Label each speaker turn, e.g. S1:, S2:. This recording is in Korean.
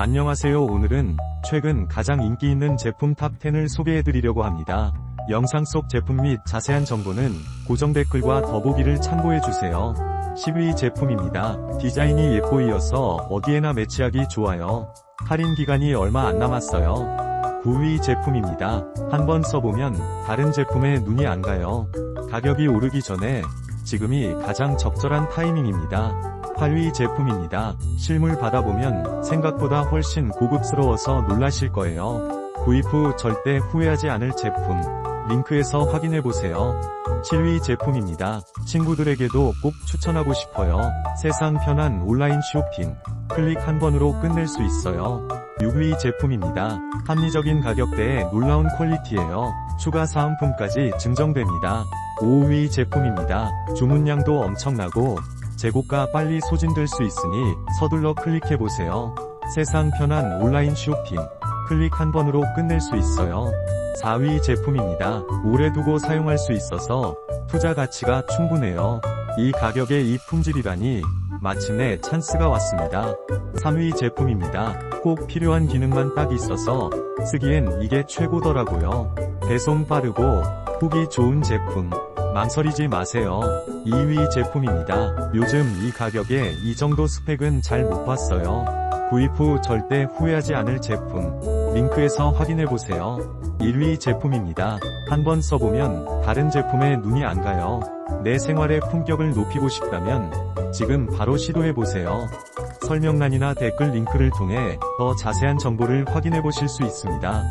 S1: 안녕하세요 오늘은 최근 가장 인기 있는 제품 탑10을 소개해드리려고 합니다. 영상 속 제품 및 자세한 정보는 고정 댓글과 더보기를 참고해주세요. 10위 제품입니다. 디자인이 예뻐이어서 어디에나 매치하기 좋아요. 할인 기간이 얼마 안 남았어요. 9위 제품입니다. 한번 써보면 다른 제품에 눈이 안 가요. 가격이 오르기 전에 지금이 가장 적절한 타이밍입니다. 8위 제품입니다. 실물 받아보면 생각보다 훨씬 고급스러워서 놀라실 거예요. 구입 후 절대 후회하지 않을 제품. 링크에서 확인해보세요. 7위 제품입니다. 친구들에게도 꼭 추천하고 싶어요. 세상 편한 온라인 쇼핑. 클릭 한 번으로 끝낼 수 있어요. 6위 제품입니다. 합리적인 가격대에 놀라운 퀄리티예요. 추가 사은품까지 증정됩니다. 5위 제품입니다. 주문량도 엄청나고 재고가 빨리 소진될 수 있으니 서둘러 클릭해보세요. 세상 편한 온라인 쇼핑. 클릭 한 번으로 끝낼 수 있어요. 4위 제품입니다. 오래 두고 사용할 수 있어서 투자 가치가 충분해요. 이 가격에 이 품질이라니 마침내 찬스가 왔습니다. 3위 제품입니다. 꼭 필요한 기능만 딱 있어서 쓰기엔 이게 최고더라고요. 배송 빠르고 후기 좋은 제품. 망설이지 마세요. 2위 제품입니다. 요즘 이 가격에 이 정도 스펙은 잘 못 봤어요. 구입 후 절대 후회하지 않을 제품. 링크에서 확인해보세요. 1위 제품입니다. 한번 써보면 다른 제품에 눈이 안 가요. 내 생활의 품격을 높이고 싶다면 지금 바로 시도해보세요. 설명란이나 댓글 링크를 통해 더 자세한 정보를 확인해 보실 수 있습니다.